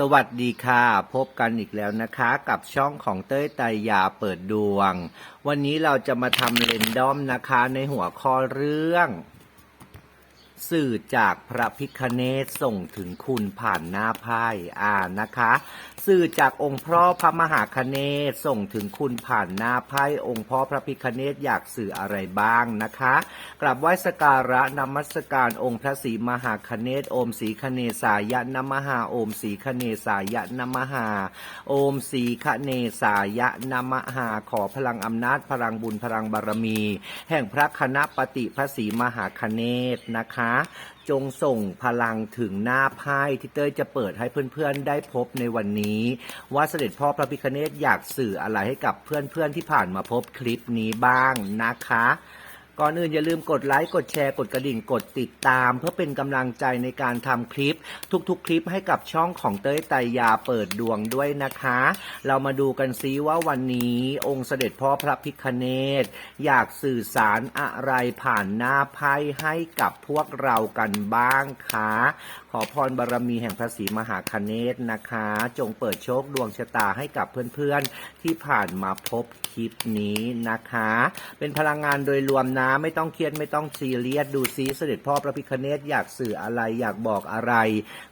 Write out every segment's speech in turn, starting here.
สวัสดีค่ะ พบกันอีกแล้วนะคะกับช่องของเต้ยตายาเปิดดวง วันนี้เราจะมาทำเรนดอมนะคะในหัวข้อเรื่อง สื่อจากพระพิคเนศส่งถึงคุณผ่านหน้าไพ่อ่านนะคะ สื่อจากองค์พ่อพระมหาคเนศส่งถึงคุณผ่านหน้าไพ่องค์พ่อพระพิคเนศอยากสื่ออะไรบ้างนะคะกราบไหว้สการะนมัสการองค์พระศรีมหาคเนศโอมศรีคเนสายะนมหาโอมศรีคเนสายะนมหาโอมศรีคเนสายะนมหาขอพลังอำนาจพลังบุญพลังบารมี แห่งพระคณะปฏิพระศรีมหาคเนศนะคะจงส่งพลังถึงหน้าไพ่ที่เต้ยจะเปิดให้เพื่อนๆได้พบในวันนี้ ว่าเสด็จพ่อพระพิคเนตอยากสื่ออะไรให้กับเพื่อนๆที่ผ่านมาพบคลิปนี้บ้างนะคะ ก่อนอื่นอย่าลืมกดไลค์กดแชร์กดกระดิ่งกดติดตาม เพื่อเป็นกำลังใจในการทำคลิป ทุกๆ คลิปให้กับช่องของเต้ยไตรยาเปิดดวงด้วยนะคะ เรามาดูกันซิว่าวันนี้องค์เสด็จพ่อพระพิคเนตอยากสื่อสารอะไรผ่านหน้าไพ่ให้กับพวกเรากันบ้างคะ อพรบารมีแห่งพระศรีมหาคเนตนะคะ จงเปิดโชคดวงชะตาให้กับเพื่อนๆ ที่ผ่านมาพบคลิปนี้นะคะ เป็นพลังงานโดยรวมนะ ไม่ต้องเครียดไม่ต้องซีเรียสดูซิเสด็จพ่อพระพิคเนตอยากสื่ออะไรอยากบอกอะไร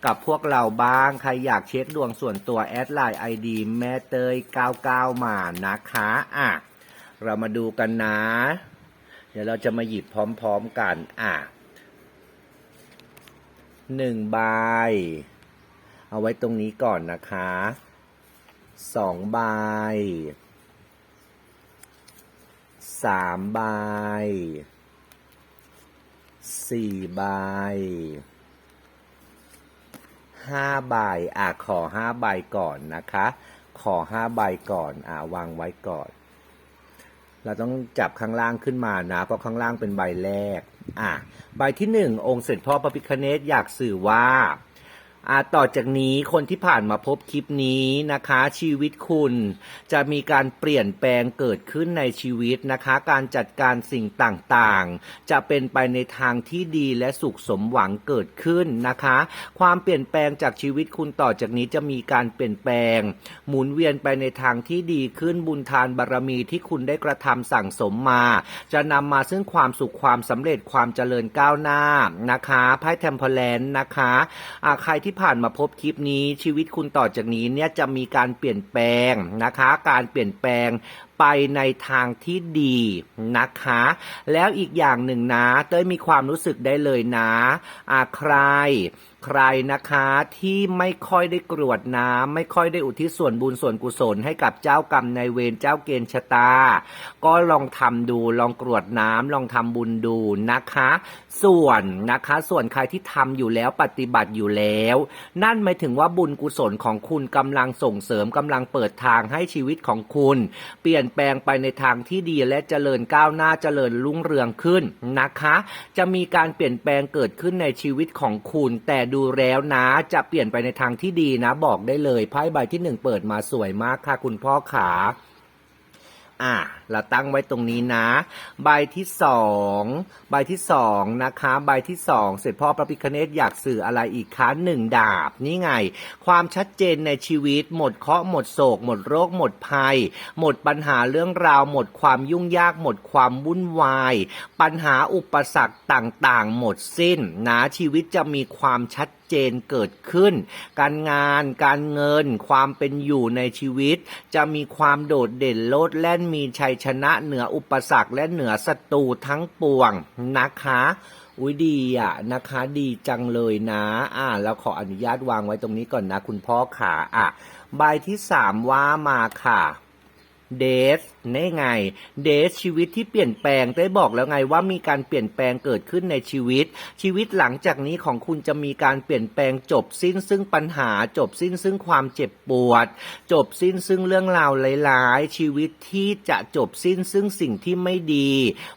กับพวกเราบ้างใครอยากเช็คดวงส่วนตัวแอดไลน์ไอดีแม่เตย99มานะคะอะเรามาดูกันนะ เดี๋ยวเราจะมาหยิบพร้อมๆกันอะ หนึ่งใบ เอาไว้ตรงนี้ก่อนนะคะสองใบสามใบสี่ใบห้าใบอะขอห้าใบก่อนนะคะ ขอห้าใบก่อนอะวางไว้ก่อน เราต้องจับข้างล่างขึ้นมานะ เพราะข้างล่างเป็นใบแรก อ่าใบที่หนึ่งองค์เสด็จพ่อพระพิคเนตอยากสื่อว่า อ่าต่อจากนี้คนที่ผ่านมาพบคลิปนี้นะคะ ชีวิตคุณจะมีการเปลี่ยนแปลงเกิดขึ้นในชีวิตนะคะ การจัดการสิ่งต่างๆ จะเป็นไปในทางที่ดีและสุขสมหวังเกิดขึ้นนะคะ ความเปลี่ยนแปลงจากชีวิตคุณต่อจากนี้จะมีการเปลี่ยนแปลง หมุนเวียนไปในทางที่ดีขึ้นบุญทานบารรมีที่คุณได้กระทำสั่งสมมา จะนำมาซึ่งความสุขความสำเร็จความเจริญก้าวหน้านะคะไพ่เทมเพลนนะคะอ่าใครที่ผ่านมาพบคลิปนี้ชีวิตคุณต่อจากนี้เนี่ยจะมีการเปลี่ยนแปลงนะคะ การเปลี่ยนแปลงไปในทางที่ดีนะคะ แล้วอีกอย่างหนึ่งนะเต้ยมีความรู้สึกได้เลยนะอาใคร ใครนะคะที่ไม่ค่อยได้กรวดน้ำไม่ค่อยได้อุทิศส่วนบุญส่วนกุศลให้กับเจ้ากรรมในายเวรเจ้าเกณฑ์ชะตา ก็ลองทำดูลองกรวดน้ำลองทำบุญดูนะคะ ส่วนนะคะส่วนใครที่ทำอยู่แล้วปฏิบัติอยู่แล้ว นั่นหมายถึงว่าบุญกุศลของคุณกำลังส่งเสริมกำลังเปิดทางให้ชีวิตของคุณ เปลี่ยนแปลงไปในทางที่ดีและเจริญก้าวหน้าเจริญรุ่งเรืองขึ้นนะคะ จะมีการเปลี่ยนแปลงเกิดขึ้นในชีวิตของคุณแต่ดูแล้วนะ จะเปลี่ยนไปในทางที่ดีนะ บอกได้เลยไพ่ใบที่หนึ่งเปิดมาสวยมากค่ะ คุณพ่อขา อะเราตั้งไว้ตรงนี้นะ ใบที่สองใบที่สองนะคะ ใบที่สองเสร็จพ่อพระพิคเนตอยากสื่ออะไรอีกคะหนึ่งดาบนี่ไง ความชัดเจนในชีวิต หมดเคราะห์หมดโศก หมดโรค หมดภัย หมดปัญหาเรื่องราว หมดความยุ่งยาก หมดความวุ่นวาย ปัญหาอุปสรรคต่างๆ หมดสิ้นนะชีวิตจะมีความชัด จนเกิดขึ้น การงาน การเงิน ความเป็นอยู่ในชีวิต จะมีความโดดเด่นโลดแล่นมีชัยชนะเหนืออุปสรรคและเหนือศัตรูทั้งปวงนะคะอุ้ยดีอะนะคะดีจังเลยนะ อ่า แล้วขออนุญาตวางไว้ตรงนี้ก่อนนะ คุณพ่อขาอะ ใบที่สามว่ามาค่ะ เดทนี่ไงเดทชีวิตที่เปลี่ยนแปลงได้บอกแล้วไงว่ามีการเปลี่ยนแปลงเกิดขึ้นในชีวิต ชีวิตหลังจากนี้ของคุณจะมีการเปลี่ยนแปลงจบสิ้นซึ่งปัญหาจบสิ้นซึ่งความเจ็บปวด จบสิ้นซึ่งเรื่องราวร้ายๆ ชีวิตที่จะจบสิ้นซึ่งสิ่งที่ไม่ดี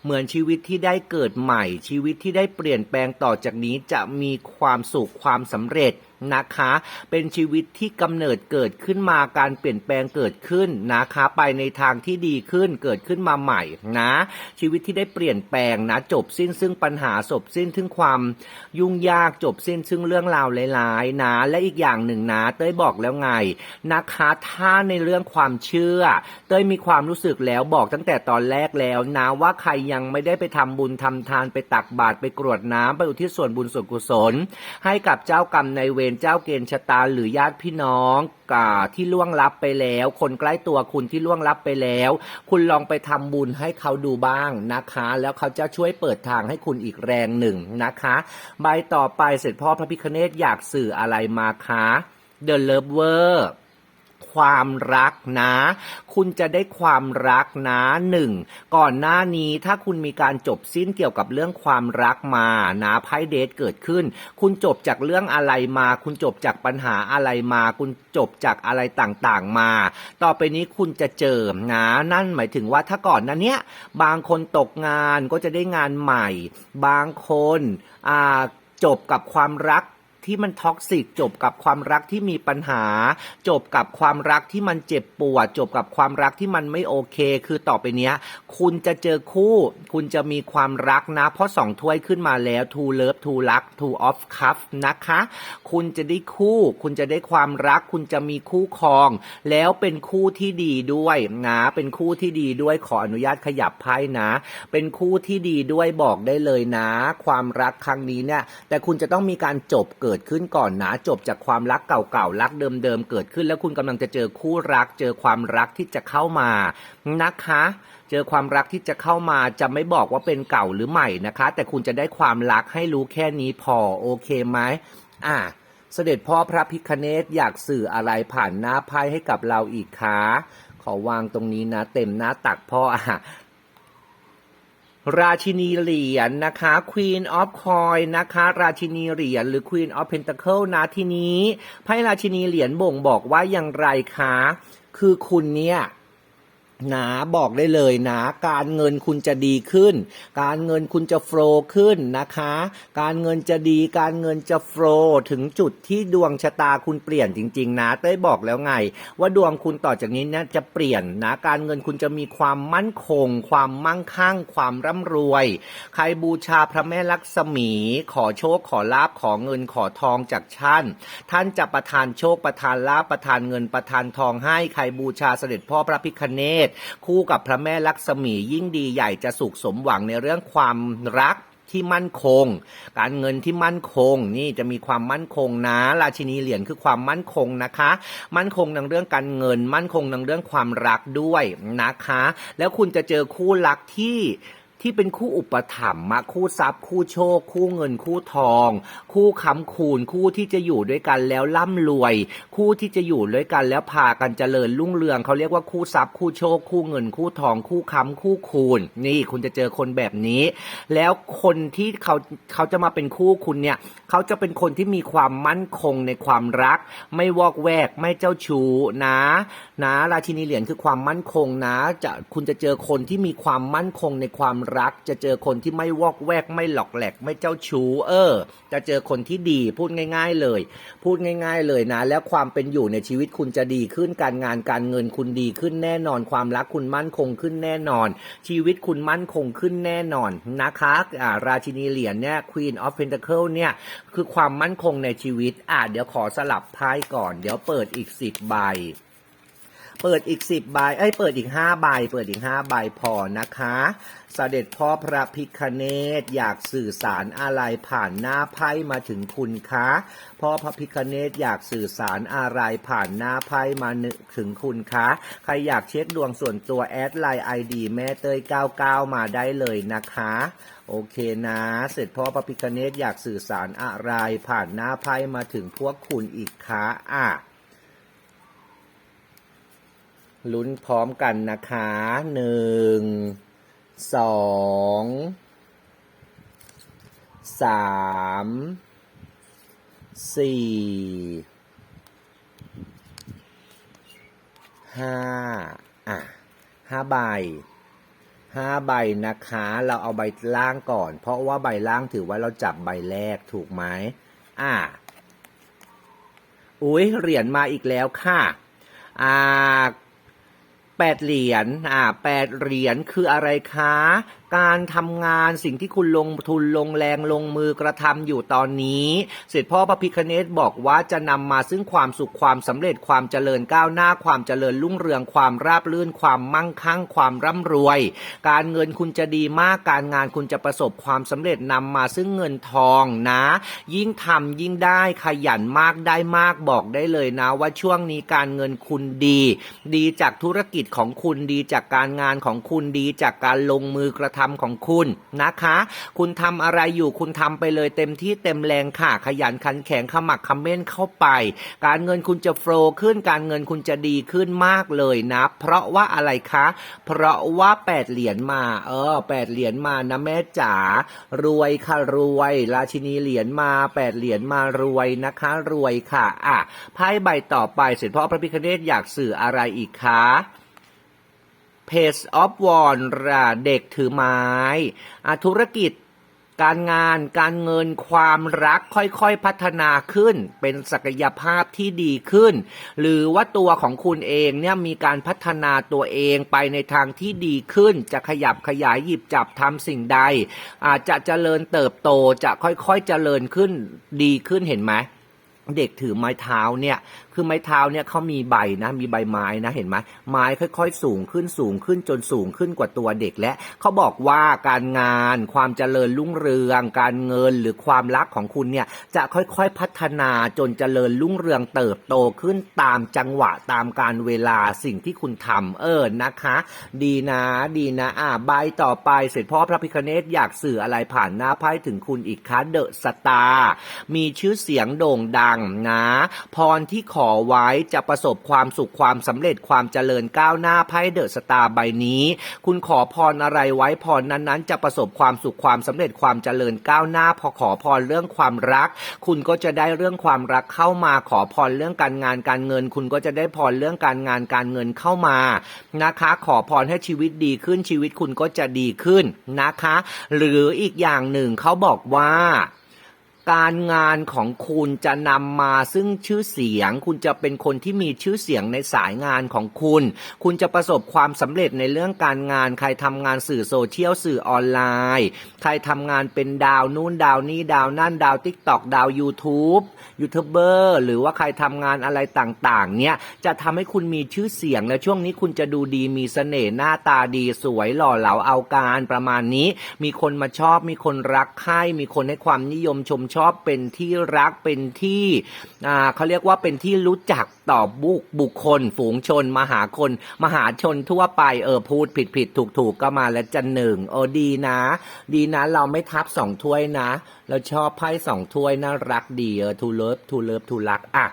เหมือนชีวิตที่ได้เกิดใหม่ ชีวิตที่ได้เปลี่ยนแปลงต่อจากนี้จะมีความสุขความสำเร็จ นะคะ เป็นชีวิตที่กำเนิดเกิดขึ้นมาการเปลี่ยนแปลงเกิดขึ้นนะคะ ไปในทางที่ดีขึ้นเกิดขึ้นมาใหม่นะ ชีวิตที่ได้เปลี่ยนแปลงนะจบสิ้นซึ่งปัญหาจบสิ้นซึ่งความยุ่งยากจบสิ้นซึ่งเรื่องราวหลายๆ นะ และอีกอย่างหนึ่งนะ เต้ยบอกแล้วไงนะคะถ้าในเรื่องความเชื่อ เต้ยมีความรู้สึกแล้วบอกตั้งแต่ตอนแรกแล้วนะว่าใครยังไม่ได้ไปทำบุญทำทานไปตักบาตรไปกรวดน้ำไปอุทิศส่วนบุญส่วนกุศล ให้กับเจ้ากรรมในเวณเจ้าเกณฑ์ชะตาหรือญาติพี่น้องกาที่ล่วงลับไปแล้ว คนใกล้ตัวคุณที่ล่วงลับไปแล้ว คุณลองไปทำบุญให้เขาดูบ้างนะคะ แล้วเขาจะช่วยเปิดทางให้คุณอีกแรงหนึ่งนะคะ ใบต่อไปเสร็จพ่อพระพิคเนตอยากสื่ออะไรมาคะ The Lover ความรักนะ คุณจะได้ความรักนะหนึ่งก่อนหน้านี้ถ้าคุณมีการจบสิ้นเกี่ยวกับเรื่องความรักมานะไพ่เดทเกิดขึ้น คุณจบจากเรื่องอะไรมา คุณจบจากปัญหาอะไรมา คุณจบจากอะไรต่างๆมา ต่อไปนี้คุณจะเจอนะนั่นหมายถึงว่าถ้าก่อนนั้นเนี้ยบางคนตกงานก็จะได้งานใหม่ บางคนอ่าจบกับความรัก ที่มันท็อกซิกจบกับความรักที่มีปัญหา จบกับความรักที่มันเจ็บปวด จบกับความรักที่มันไม่โอเค คือต่อไปเนี้ย คุณจะเจอคู่ คุณจะมีความรักนะ เพราะสองถ้วยขึ้นมาแล้ว two love two รัก two of cup นะคะ คุณจะได้คู่ คุณจะได้ความรัก คุณจะมีคู่ครอง แล้วเป็นคู่ที่ดีด้วยนะเป็นคู่ที่ดีด้วยขออนุญาตขยับไพ่นะ เป็นคู่ที่ดีด้วยบอกได้เลยนะ ความรักครั้งนี้เนี่ย แต่คุณจะต้องมีการจบเกิดดขึ้นก่อนนะจบจากความรักเก่าๆรักเดิมๆเกิดขึ้น แล้วคุณกำลังจะเจอคู่รัก เจอความรักที่จะเข้ามานะคะ เจอความรักที่จะเข้ามาจะไม่บอกว่าเป็นเก่าหรือใหม่นะคะ แต่คุณจะได้ความรักให้รู้แค่นี้พอโอเคไหมอะเสด็จพ่อพระพิคเนตอยากสื่ออะไรผ่านหน้าไพ่ให้กับเราอีกคะขอวางตรงนี้นะ เต็มหน้าตักพ่ออะ ราชินีเหรียญนะคะ Queen of Coin นะคะ ราชินีเหรียญหรือ Queen of Pentacle นะทีนี้ไพ่ราชินีเหรียญบ่งบอกว่าอย่างไรคะ คือคุณเนี่ย นะบอกได้เลยนะการเงินคุณจะดีขึ้น การเงินคุณจะโฟล์ขึ้นนะคะ การเงินจะดีการเงินจะโฟล์ถึงจุดที่ดวงชะตาคุณเปลี่ยนจริง ๆ นะเต้ยบอกแล้วไง ว่าดวงคุณต่อจากนี้นี่ยจะเปลี่ยนนะการเงินคุณจะมีความมั่นคง ความมั่งคั่ง ความร่ำรวย ใครบูชาพระแม่ลักษมี ขอโชคขอลาบขอเงินขอทองจากท่าน ท่านจะประทานโชคประทานลาบประทานเงินประทานทองให้ใครบูชาเสด็จพ่อพระพิคเนตคู่กับพระแม่ลักษมียิ่งดีใหญ่จะสุขสมหวังในเรื่องความรักที่มั่นคง การเงินที่มั่นคงนี่จะมีความมั่นคงนะ ราชินีเหรียญคือความมั่นคงนะคะ มั่นคงในเรื่องการเงิน มั่นคงในเรื่องความรักด้วยนะคะ แล้วคุณจะเจอคู่รักที่ ที่เป็นคู่อุปถัมภ์อะคู่ทรัพย์ คู่โชค คู่เงิน คู่ทอง คู่ค้ำคูณ คู่ที่จะอยู่ด้วยกันแล้วร่ำรวย คู่ที่จะอยู่ด้วยกันแล้วพากันเจริญรุ่งเรืองเขาเรียกว่าคู่ทรัพย์ คู่โชค คู่เงิน คู่ทอง คู่ค้ำคู่คูณ นี่คุณจะเจอคนแบบนี้ แล้วคนที่เขาเขาจะมาเป็นคู่คุณเนี่ยเขาจะเป็นคนที่มีความมั่นคงในความรัก ไม่วอกแวกไม่เจ้าชู้นะ นะ ราชินีเหรียญคือความมั่นคงนะ จะคุณจะเจอคนที่มีความมั่นคงในความรัก จะเจอคนที่ไม่วอกแวกไม่หลอกแหลกไม่เจ้าชู้เออ จะเจอคนที่ดีพูดง่าย ๆเลย พูดง่าย ๆ เลยนะ แล้วความเป็นอยู่ในชีวิตคุณจะดีขึ้นการงานการเงินคุณดีขึ้นแน่นอน ความรักคุณมั่นคงขึ้นแน่นอน ชีวิตคุณมั่นคงขึ้นแน่นอนนะคะอ่าราชินีเหรียญเนี่ย Queen of Pentacle เนี่ยคือความมั่นคงในชีวิตอะเดี๋ยวขอสลับไพ่ก่อน เดี๋ยวเปิดอีกสิบใบ เปิดอีกสิบใบเอ้ยเปิดอีกห้าใบ เปิดอีกห้าใบพอนะคะเสด็จพ่อพระพิคเนตอยากสื่อสารอะไรผ่านหน้าไพ่มาถึงคุณคะพ่อพระพิคเนตอยากสื่อสารอะไรผ่านหน้าไพ่มาถึงคุณคะใครอยากเช็คดวงส่วนตัวแอดไลน์ไอดีแม่เตย99 มาได้เลยนะคะโอเคนะ เสร็จพ่อพระพิคเนตอยากสื่อสารอะไรผ่านหน้าไพ่มาถึงพวกคุณอีกคะอะ ลุ้นพร้อมกันนะคะหนึ่งสองสามสี่ห้าอะห้าใบห้าใบนะคะ เราเอาใบล่างก่อน เพราะว่าใบล่างถือว่าเราจับใบแรกถูกไหมอะอุ้ยเหรียญมาอีกแล้วค่ะอ่า แปดเหรียญอ่าแปดเหรียญคืออะไรคะการทำงานสิ่งที่คุณลงทุนลงแรงลงมือกระทำอยู่ตอนนี้เสร็จพ่อพระพิคเนตบอกว่าจะนำมาซึ่งความสุขความสำเร็จความเจริญก้าวหน้าความเจริญรุ่งเรืองความราบรื่นความมั่งคั่งความร่ำรวย การเงินคุณจะดีมากการงานคุณจะประสบความสำเร็จนำมาซึ่งเงินทองนะ ยิ่งทำยิ่งได้ขยันมากได้มากบอกได้เลยนะ ว่าช่วงนี้การเงินคุณดี ดีจากธุรกิจของคุณดีจากการงานของคุณดีจากการลงมือกระทำของคุณนะคะ คุณทำอะไรอยู่คุณทำไปเลยเต็มที่เต็มแรงค่ะ ขยันขันแข็งขมักขม้นเข้าไป การเงินคุณจะโฟล์ขึ้นการเงินคุณจะดีขึ้นมากเลยนะ เพราะว่าอะไรคะ เพราะว่าแปดเหรียญมา เออแปดเหรียญมานะแม่จ๋ารวยค่ะรวย ราชินีเหรียญมาแปดเหรียญมารวยนะคะ รวยค่ะอะไพ่ใบต่อไปเสร็จพ่อพระพิคเนตอยากสื่ออะไรอีกคะ Page of w a n d เด็กถือไม้ธุรกิจการงานการเงินความรักค่อยๆพัฒนาขึ้น เป็นศักยภาพที่ดีขึ้น หรือว่าตัวของคุณเองเนี่ยมีการพัฒนาตัวเองไปในทางที่ดีขึ้น จะขยับขยายหยิบจับทำสิ่งใด อาจจะเจริญเติบโตจะค่อยๆเจริญขึ้นดีขึ้นเห็นไหมเด็กถือไม้เท้าเนี่ย คือไม้เท้าเนี่ยเขามีใบนะมีใบไม้นะเห็นไหมไม้ค่อย ๆ สูงขึ้นสูงขึ้นจนสูงขึ้นกว่าตัวเด็กและเขาบอกว่าการงานความเจริญรุ่งเรือง การเงินหรือความรักของคุณเนี่ยจะค่อยๆพัฒนาจนเจริญรุ่งเรืองเติบโตขึ้นตามจังหวะตามการเวลาสิ่งที่คุณทำเออนะคะ ดีนะดีนะอ่าใบต่อไปเสร็จพ่อพระพิคเนตอยากสื่ออะไรผ่านหน้าไพ่ถึงคุณอีกคะเดอะสตาร์มีชื่อเสียงโด่งดังนะ พรที่ขออไว้จะประสบความสุขความสำเร็จความเจริญก้าวหน้าไพ่เดอะสตาร์ใบนี้ คุณขอพรอะไรไว้พรนั้นๆ จะประสบความสุขความสำเร็จความเจริญก้าวหน้า พอขอพรเรื่องความรัก คุณก็จะได้เรื่องความรักเข้ามาขอพรเรื่องการงานการเงิน คุณก็จะได้พรเรื่องการงานการเงินเข้ามานะคะ ขอพรให้ชีวิตดีขึ้นชีวิตคุณก็จะดีขึ้นนะคะ หรืออีกอย่างหนึ่งเขาบอกว่า การงานของคุณจะนำมาซึ่งชื่อเสียง คุณจะเป็นคนที่มีชื่อเสียงในสายงานของคุณ คุณจะประสบความสำเร็จในเรื่องการงาน ใครทำงานสื่อโซเชียลสื่อออนไลน์ ใครทำงานเป็นดาวนู่นดาวนี่ดาวนั่นดาวทิกตอกดาว YouTube ยูทูบเบอร์หรือว่าใครทำงานอะไรต่างๆ เนี่ยจะทำให้คุณมีชื่อเสียงและช่วงนี้คุณจะดูดีมีเสน่ห์หน้าตาดีสวยหล่อเหลาเอาการประมาณนี้ มีคนมาชอบมีคนรักใคร่มีคนให้ความนิยมชมชชอบเป็นที่รักเป็นที่เขาเรียกว่าเป็นที่รู้จักต่อบุคบุคคล ฝูงชน มหาคน มหาชนทั่วไปเออพูดผิดผิดถูกถูกก็มาแล้วจะหนึ่งเออดีนะ ดีนะ เราไม่ทับสองถ้วยนะ เราชอบไพ่สองถ้วยน่ารักดีเออทูเลิฟทูเลิฟทูรักอะ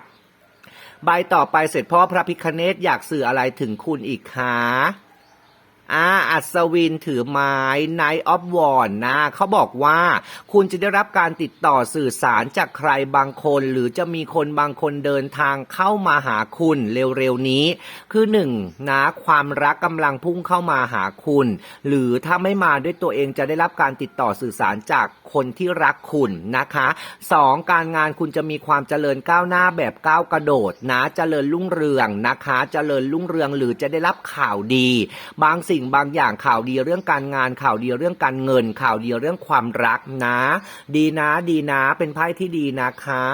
ใบต่อไปเสร็จพ่อพระพิคเนตอยากสื่ออะไรถึงคุณอีกคะ อาอัศวินถือไม้ Night of w a n นะเขาบอกว่าคุณจะได้รับการติดต่อสื่อสารจากใครบางคน หรือจะมีคนบางคนเดินทางเข้ามาหาคุณเร็วๆนี้ คือหนึ่งนะความรักกำลังพุ่งเข้ามาหาคุณ หรือถ้าไม่มาด้วยตัวเองจะได้รับการติดต่อสื่อสารจากคนที่รักคุณนะคะสองการงานคุณจะมีความเจริญก้าวหน้าแบบก้าวกระโดดนะเจริญรุ่งเรืองนะคะ เจริญรุ่งเรืองหรือจะได้รับข่าวดี บางสิ่งิ่งบางอย่างข่าวดีเรื่องการงานข่าวดีเรื่องการเงิน ข่าวดีเรื่องความรักนะ ดีนะดีนะ เป็นไพ่ที่ดีนะคะ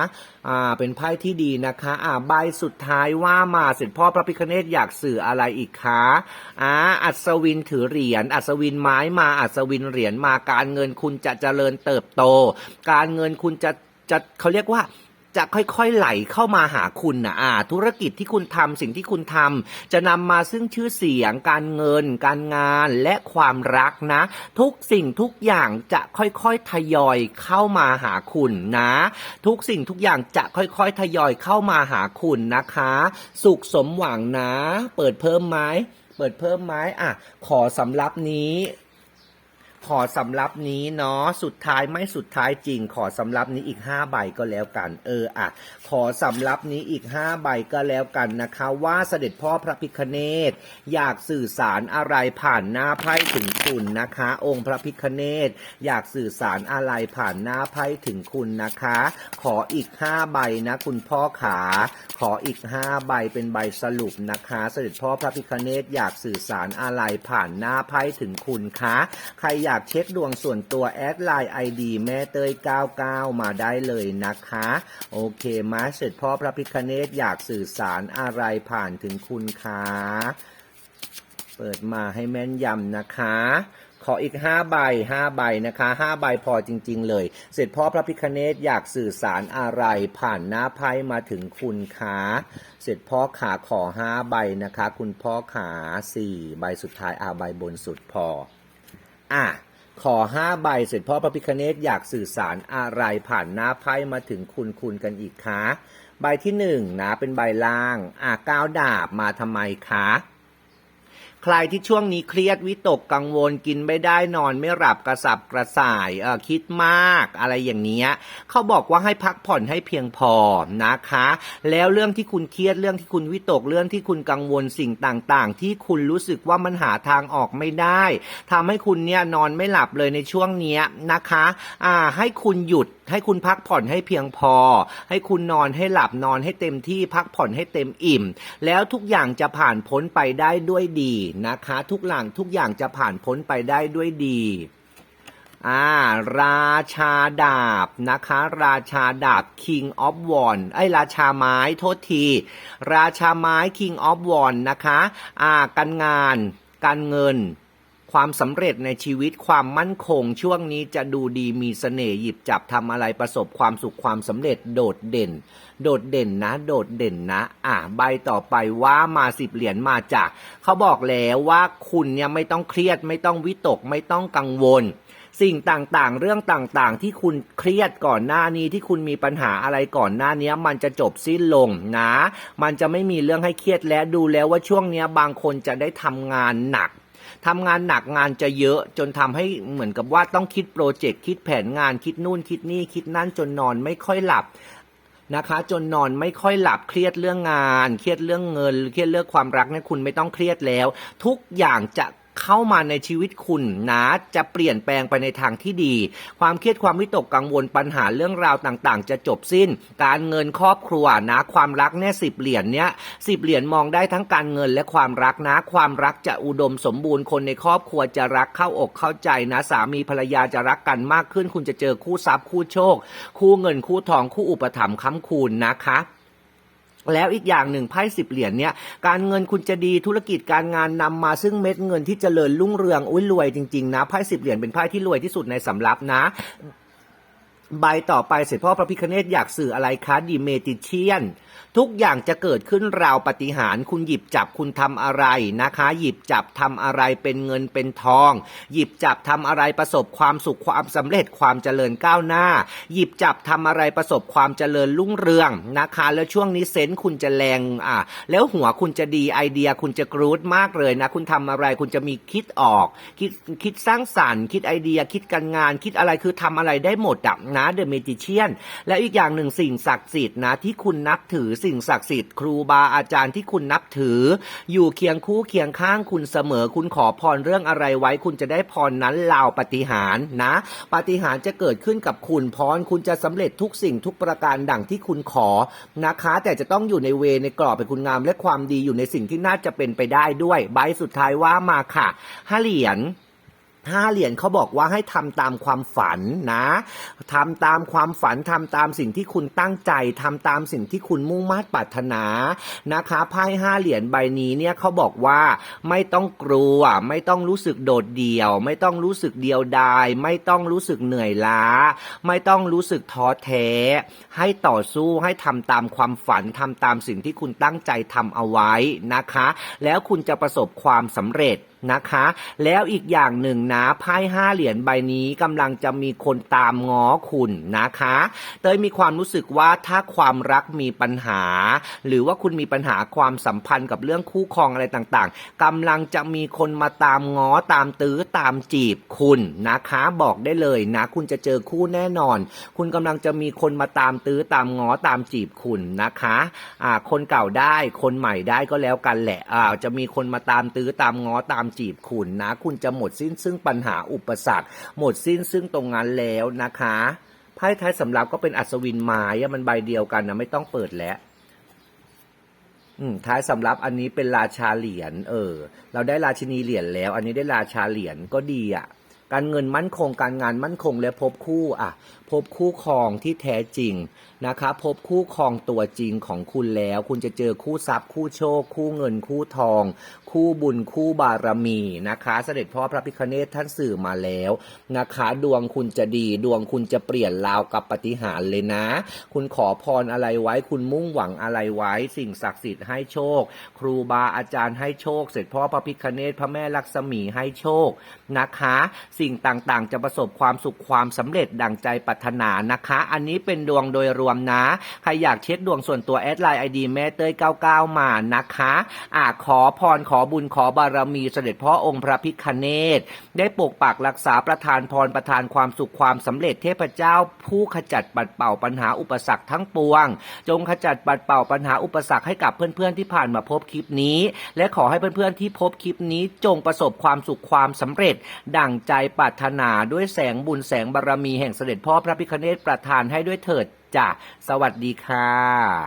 อ่าเป็นไพ่ที่ดีนะคะอ่าใบสุดท้ายว่ามาเสร็จพ่อพระพิคเนตอยากสื่ออะไรอีกคะอ่าอัศวินถือเหรียญอัศวินไม้มาอัศวินเหรียญมาการเงินคุณจะเจริญเติบโต การเงินคุณจะจะเขาเรียกว่า จะค่อยๆไหลเข้ามาหาคุณนะอ่า ธุรกิจที่คุณทำสิ่งที่คุณทำจะนำมาซึ่งชื่อเสียง การเงิน การงานและความรักนะ ทุกสิ่งทุกอย่างจะค่อยๆทยอยเข้ามาหาคุณนะ ทุกสิ่งทุกอย่างจะค่อยๆทยอยเข้ามาหาคุณนะคะ สุขสมหวังนะ เปิดเพิ่มไหมเปิดเพิ่มไหมอะ ขอสำรับนี้ ขอสำรับนี้เนาะสุดท้ายไม่สุดท้ายจริง ขอสำรับนี้อีก 5 ใบก็แล้วกัน เอออะขอสำรับนี้อีก 5 ใบก็แล้วกันนะคะ ว่าเสด็จพ่อพระพิคเนตอยากสื่อสารอะไรผ่านหน้าไพ่ถึงคุณนะคะ องค์พระพิคเนตอยากสื่อสารอะไรผ่านหน้าไพ่ถึงคุณนะคะ ขออีก 5 ใบนะ คุณพ่อขา ขออีก 5 ใบเป็นใบสรุปนะคะ เสด็จพ่อพระพิคเนตอยากสื่อสารอะไรผ่านหน้าไพ่ถึงคุณคะใครอยากากเช็คดวงส่วนตัวแอดไลน์ ID แม่เตย99 มาได้เลยนะคะ โอเคมาเสร็จพ่อพระพิคเนตอยากสื่อสารอะไรผ่านถึงคุณคะเปิดมาให้แม่นยำนะคะขออีก 5 ใบ 5 ใบนะคะ 5 ใบพอจริง ๆ เลย เสร็จพ่อพระพิคเนตอยากสื่อสารอะไรผ่านหน้าไพ่มาถึงคุณคะเสร็จพ่อขาขอ 5 ใบนะคะ คุณพ่อขา4ใบสุดท้ายอาใบบนสุดพอ อะขอห้าใบเสร็จพ่อพระพิคเนตอยากสื่อสารอะไรผ่านหน้าไพ่มาถึงคุณคุณกันอีกคะใบที่หนึ่งนะเป็นใบล่าง อะก้าวดาบมาทำไมคะ ใครที่ช่วงนี้เครียดวิตกกังวลกินไม่ได้นอนไม่หลับกระสับกระส่ายเออคิดมากอะไรอย่างเนี้ยเขาบอกว่าให้พักผ่อนให้เพียงพอนะคะ แล้วเรื่องที่คุณเครียดเรื่องที่คุณวิตกเรื่องที่คุณกังวลสิ่งต่างๆ ที่คุณรู้สึกว่ามันหาทางออกไม่ได้ทำให้คุณเนี่ยนอนไม่หลับเลยในช่วงเนี้ยนะคะอ่าให้คุณหยุด ให้คุณพักผ่อนให้เพียงพอ ให้คุณนอนให้หลับนอนให้เต็มที่พักผ่อนให้เต็มอิ่ม แล้วทุกอย่างจะผ่านพ้นไปได้ด้วยดีนะคะ ทุกหลังทุกอย่างจะผ่านพ้นไปได้ด้วยดีอ่าราชาดาบนะคะ ราชาดาบ King of w a n d ไอ้ราชาไม้โทษที ราชาไม้ King of w a n d นะคะ อ่าการงาน การเงิน ความสำเร็จในชีวิตความมั่นคง ช่วงนี้จะดูดีมีเสน่ห์หยิบจับทำอะไรประสบความสุขความสำเร็จโดดเด่น โดดเด่นนะ โดดเด่นนะ อะใบต่อไปว่ามาสิบเหรียญมาจากเขาบอกแล้วว่าคุณเนี่ยไม่ต้องเครียดไม่ต้องวิตกไม่ต้องกังวลสิ่งต่างๆ เรื่องต่างๆ ที่คุณเครียดก่อนหน้านี้ที่คุณมีปัญหาอะไรก่อนหน้านี้มันจะจบสิ้นลงนะ มันจะไม่มีเรื่องให้เครียดแล้วดูแล้วว่าช่วงนี้บางคนจะได้ทำงานหนัก ทำงานหนักงานจะเยอะจนทำให้เหมือนกับว่าต้องคิดโปรเจกต์คิดแผนงานคิดนู่นคิดนี่คิดนั่นจนนอนไม่ค่อยหลับนะคะ จนนอนไม่ค่อยหลับเครียดเรื่องงาน เครียดเรื่องเงิน เครียดเรื่องความรักเนี่ยคุณไม่ต้องเครียดแล้ว ทุกอย่างจะ เข้ามาในชีวิตคุณนะจะเปลี่ยนแปลงไปในทางที่ดี ความเครียดความวิตกกังวลปัญหาเรื่องราวต่างๆ จะจบสิ้น การเงินครอบครัวนะ ความรักเนี่ยสิบเหรียญเนี่ยสิบเหรียญมองได้ทั้งการเงินและความรักนะ ความรักจะอุดมสมบูรณ์คนในครอบครัวจะรักเข้าอกเข้าใจนะ สามีภรรยาจะรักกันมากขึ้น คุณจะเจอคู่ทรัพย์คู่โชค คู่เงินคู่ทองคู่อุปถัมภ์ค้ำคูณนะคะ แล้วอีกอย่างหนึ่งไพ่สิบเหรียญเนี่ยการเงินคุณจะดีธุรกิจการงานนำมาซึ่งเม็ดเงินที่เจริญรุ่งเรืองอุ้ยรวยจริงๆนะไพ่สิบเหรียญเป็นไพ่ที่รวยที่สุดในสำรับนะ ใบต่อไปเสร็จพ่อพระพิคเนตอยากสื่ออะไรคะดีเมติเชียน ทุกอย่างจะเกิดขึ้นราวปฏิหารคุณหยิบจับคุณทำอะไรนะคะ หยิบจับทำอะไรเป็นเงินเป็นทอง หยิบจับทำอะไรประสบความสุขความสำเร็จความเจริญก้าวหน้า หยิบจับทำอะไรประสบความเจริญรุ่งเรืองนะคะ แล้วช่วงนี้เซนส์คุณจะแรงอะแล้วหัวคุณจะดีไอเดียคุณจะกรูดมากเลยนะ คุณทำอะไรคุณจะมีคิดออก คิดคิดสร้างสรรค์ คิดไอเดียคิดการงาน คิดอะไรคือทำอะไรได้หมดอะนะเดอะเมจิเชียนและอีกอย่างหนึ่งสิ่งศักดิ์สิทธิ์นะที่คุณนับถือสิ่งศักดิ์สิทธิ์ครูบาอาจารย์ที่คุณนับถือ อยู่เคียงคู่เคียงข้างคุณเสมอ คุณขอพรเรื่องอะไรไว้ คุณจะได้พรนั้นลาวปฏิหารนะปฏิหารจะเกิดขึ้นกับคุณพรคุณจะสำเร็จทุกสิ่งทุกประการดังที่คุณขอนะคะ แต่จะต้องอยู่ในเวในกรอบเป็นคุณงามและความดีอยู่ในสิ่งที่น่าจะเป็นไปได้ด้วย ใบสุดท้ายว่ามาค่ะห้าเหรียญ ห้าเหรียญเขาบอกว่าให้ทำตามความฝันนะทำตามความฝันทำตามสิ่งที่คุณตั้งใจทำตามสิ่งที่คุณมุ่งมา่ปรารถนานะคะไพ่ห้าเหรียญใบนี้เนี่ยเขาบอกว่าไม่ต้องกลัว ไม่ต้องรู้สึกโดดเดี่ยว ไม่ต้องรู้สึกเดียวดาย ไม่ต้องรู้สึกเหนื่อยล้า ไม่ต้องรู้สึกท้อแท้ ให้ต่อสู้ให้ทำตามความฝันทำตามสิ่งที่คุณตั้งใจทำเอาไว้นะคะ แล้วคุณจะประสบความสำเร็จ นะคะ แล้วอีกอย่างหนึ่งนะไพ่ห้าเหรียญใบนี้กำลังจะมีคนตามง้อคุณนะคะเตยมีความรู้สึกว่าถ้าความรักมีปัญหา หรือว่าคุณมีปัญหาความสัมพันธ์กับเรื่องคู่ครองอะไรต่างๆกำลังจะมีคนมาตามง้อตามตื้อตามจีบคุณนะคะบอกได้เลยนะ คุณจะเจอคู่แน่นอน คุณกำลังจะมีคนมาตามตื้อตามง้อตามจีบคุณนะคะอ่าคนเก่าได้คนใหม่ได้ก็แล้วกันแหละอ่าจะมีคนมาตามตื้อตามง้อตามจีบคุณนะ คุณจะหมดสิ้นซึ่งปัญหาอุปสรรค หมดสิ้นซึ่งตรงนั้นแล้วนะคะไพ่ท้ายสำรับก็เป็นอัศวินไม้มันใบเดียวกันนะไม่ต้องเปิดแล้วท้ายสำรับอันนี้เป็นราชาเหรียญเออ เราได้ราชินีเหรียญแล้ว อันนี้ได้ราชาเหรียญก็ดีอะ การเงินมั่นคงการงานมั่นคงและพบคู่อะ พบคู่ครองที่แท้จริงนะคะ พบคู่ครองตัวจริงของคุณแล้ว คุณจะเจอคู่ทรัพย์คู่โชค คู่เงินคู่ทอง คู่บุญคู่บารมีนะคะ เสด็จพ่อพระพิคเนศท่านสื่อมาแล้วนะคะ ดวงคุณจะดีดวงคุณจะเปลี่ยนราวกับปฏิหารเลยนะ คุณขอพรอะไรไว้ คุณมุ่งหวังอะไรไว้ สิ่งศักดิ์สิทธิ์ให้โชค ครูบาอาจารย์ให้โชค เสร็จพ่อพระพิคเนศพระแม่ลักษมีให้โชคนะคะ สิ่งต่างๆ จะประสบความสุขความสำเร็จดังใจปรารถนานะคะ อันนี้เป็นดวงโดยรวมนะ ใครอยากเช็คดวงส่วนตัวแอดไลน์ไอดีแม่เต้ย99 มานะคะอ่าขอพรขอบุญขอบารมีเสด็จพ่อองค์พระพิคเนศได้ปกปักรักษาประทานพรประทานความสุขความสำเร็จเทพเจ้า ผู้ขจัดปัดเป่าปัญหาอุปสรรคทั้งปวง จงขจัดปัดเป่าปัญหาอุปสรรคให้กับเพื่อนๆที่ผ่านมาพบคลิปนี้ และขอให้เพื่อนๆที่พบคลิปนี้จงประสบความสุขความสำเร็จ ดั่งใจปรารถนาด้วยแสงบุญแสงบารมีแห่งเสด็จพ่อพระพิคเนศประทานให้ด้วยเถิดจ้ะสวัสดีค่ะ